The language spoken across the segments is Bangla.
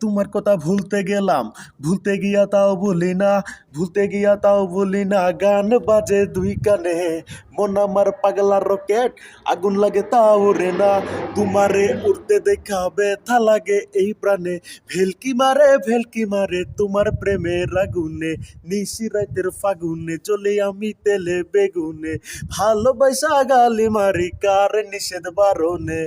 তোমার কথা ভুলতে গেলাম। ভুলতে গিয়া তাও বলি না, ভুলতে গিয়া তাও বলি না, গান বাজে দুই কানে। মন আমার পাগলা রকেট, আগুন লাগে তাও রে না। তোমারে উড়তে দেখা ব্যথা লাগে এই প্রাণে। ভেলকি মারে ভেলকি মারে তোমার প্রেমের আগুনে। নিশি রাতের ফাগুনে চলে আমি তেলে বেগুনে। ভালোবাসা গালি মারি কার নিষেধ বারণে?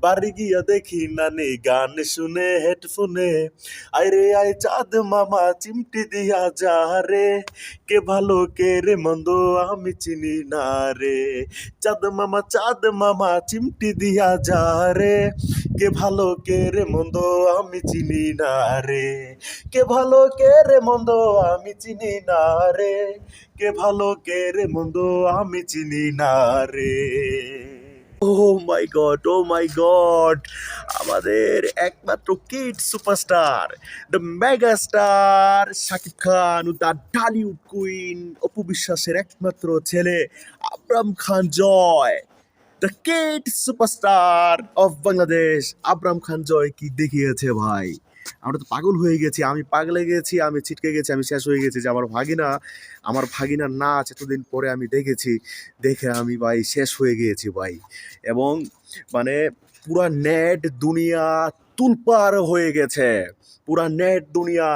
বাড়ি গিয়া দেখি নানি গান শুনে হেডফোনে আরে আয় চাঁদ মামা, চিমটি দিয়া যা রে। কে ভালো, কে রে মন্দ, আমি চিনি না রে। চাঁদ মামা চাঁদ মামা, চিমটি দিয়া যা রে। কে ভালো, কে রে মন্দ, আমি চিনি না রে। কে ভালো, কে রে মন্দ, আমি চিনি না রে। কে ভালো, কে রে মন্দ, আমি চিনি না রে। ও মাই গড ও মাই গড আমাদের একমাত্র kid superstar the mega star Shakib Khan the Dhallywood queen Apu বিশ্বাসের একমাত্র ছেলে, Abram Khan Joy. The kid superstar of Bangladesh Abram Khan Joy কি দেখিয়েছে ভাই? আমরা তো পাগল হয়ে গেছি, আমি পাগলে গেছি, আমি ছিটকে গেছি, আমি শেষ হয়ে গেছি, যে আমার ভাগিনা, আমার ভাগিনার নাচ এতদিন পরে আমি দেখেছি, দেখে আমি ভাই শেষ হয়ে গিয়েছি ভাই। এবং মানে পুরা নেট দুনিয়া তুলপার হয়ে গেছে, পুরা নেট দুনিয়া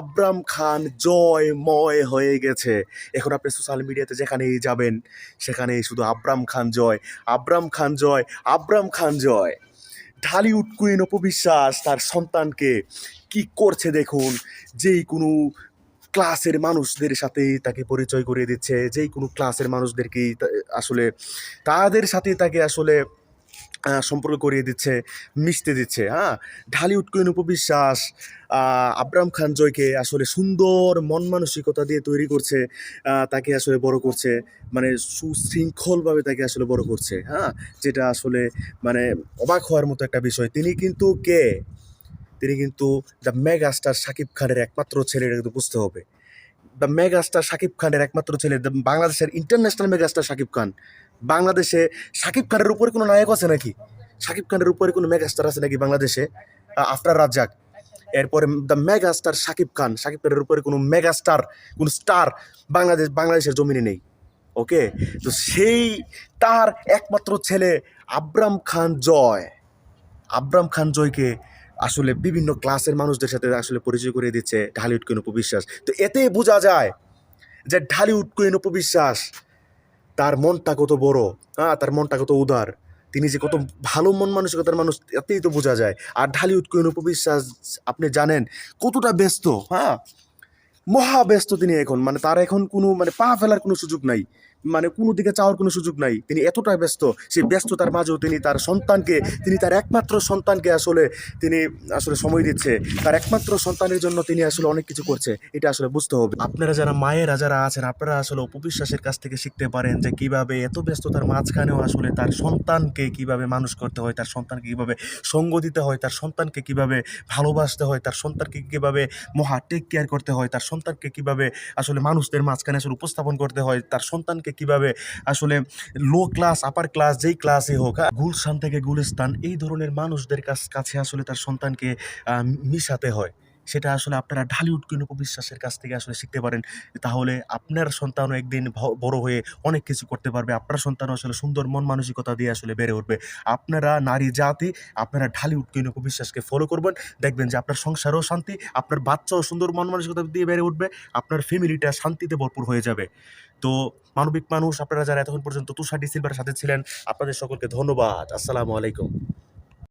আব্রাম খান জয়ময় হয়ে গেছে। এখন আপনি সোশ্যাল মিডিয়াতে যেখানেই যাবেন, সেখানেই শুধু আব্রাম খান জয়, আব্রাম খান জয়, আব্রাম খান জয়। ঢালিউড কুইন অপবিশ্বাস তার সন্তানকে কি করছে দেখুন? যেই কোনো ক্লাসের মানুষদের সাথে তাকে পরিচয় করিয়ে দিচ্ছে, যেই কোনো ক্লাসের মানুষদেরকেই আসলে তাদের সাথে তাকে আসলে সম্পর্ক করিয়ে দিচ্ছে, মিশতে দিচ্ছে হ্যাঁ? ঢালিউড কুইন উপবিশ্বাস আব্রাম খান জয়কে আসলে সুন্দর মন মানসিকতা দিয়ে তৈরি করছে তাকে আসলে বড় করছে মানে সুশৃঙ্খলভাবে তাকে আসলে বড় করছে হ্যাঁ? যেটা আসলে মানে অবাক হওয়ার মতো একটা বিষয়। তিনি কিন্তু কে? তিনি কিন্তু দ্য মেগা স্টার শাকিব খানের একমাত্র ছেলে এটা কিন্তু বুঝতে হবে। দ্য মেগা স্টার শাকিব খানের একমাত্র ছেলে বাংলাদেশের international mega star Shakib Khan. বাংলাদেশে শাকিব খানের উপরে কোনো নায়ক আছে নাকি? শাকিব খানের উপরে কোনো মেগা স্টার আছে নাকি বাংলাদেশে? আফটার রাজ্জাক। এরপরে the mega star Shakib Khan. Shakib খানের উপরে কোনো মেগা স্টার কোনো স্টার বাংলাদেশ বাংলাদেশের জমিনে নেই। ওকে তো সেই তার একমাত্র ছেলে আব্রাম খান জয়। আব্রাম খান জয়কে আসলে বিভিন্ন ক্লাসের মানুষদের সাথে আসলে পরিচয় করে দিচ্ছে ঢালিউড কুইন উপবিশ্বাস তো এতে বোঝা যায় যে ঢালিউড কুইন উপবিশ্বাস তার মনটা কত বড় হ্যাঁ তার মনটা কত উদার। তিনি যে কত ভালো মন মানসিকতার মানুষ, এতেই তো বোঝা যায়। আর ঢালি কুইন উপবিশ্বাস, আপনি জানেন, কতটা ব্যস্ত হ্যাঁ মহা ব্যস্ত তিনি এখন। মানে তার এখন কোনো মানে পা ফেলার কোনো সুযোগ নাই। মানে কোনো দিকে চাওয়ার কোনো সুযোগ নাই। তিনি এতটা ব্যস্ত, সেই ব্যস্ততার মাঝেও তিনি তার সন্তানকে, তিনি তার একমাত্র সন্তানকে আসলে তিনি আসলে সময় দিচ্ছে। তার একমাত্র সন্তানের জন্য তিনি আসলে অনেক কিছু করছে, এটা আসলে বুঝতে হবে। আপনারা যারা মায়েরা যারা আছেন, আপনারা আসলে উপবিশ্বাসের কাছ থেকে শিখতে পারেন যে কীভাবে এত ব্যস্ততার মাঝখানেও আসলে তার সন্তানকে কীভাবে মানুষ করতে হয়, তার সন্তানকে কীভাবে সঙ্গ দিতে হয়, তার সন্তানকে কীভাবে ভালোবাসতে হয়, তার সন্তানকে কীভাবে মহা টেক কেয়ার করতে হয়, তার সন্তানকে কীভাবে আসলে মানুষদের মাঝখানে আসলে উপস্থাপন করতে হয়, তার সন্তানকে কীভাবে আসলে লো ক্লাস আপার ক্লাস যেই ক্লাসে হোক হ্যাঁ, গুলশান থেকে গুলিস্তান এই ধরনের মানুষদের কাছ- আসলে তার সন্তানকে মিশাতে হয়। সেটা আসলে আপনারা ঢালিউড কিন উপবিশ্বাসের কাছ থেকে আসলে শিখতে পারেন। তাহলে আপনার সন্তানও একদিন বড় হয়ে অনেক কিছু করতে পারবে। আপনার সন্তানও আসলে সুন্দর মন মানসিকতা দিয়ে আসলে বেড়ে উঠবে। আপনারা নারী জাতি, আপনারা ঢালিউড কিন উপবিশ্বাসকে ফলো করবেন। দেখবেন যে আপনার সংসারও শান্তি, আপনার বাচ্চাও সুন্দর মন মানসিকতা দিয়ে বেড়ে উঠবে, আপনার ফ্যামিলিটা শান্তিতে ভরপুর হয়ে যাবে। তো মানবিক মানুষ, আপনারা যারা এতক্ষণ পর্যন্ত তুষার ডিসিলভার সাথে ছিলেন, আপনাদের সকলকে ধন্যবাদ। আসসালামু আলাইকুম।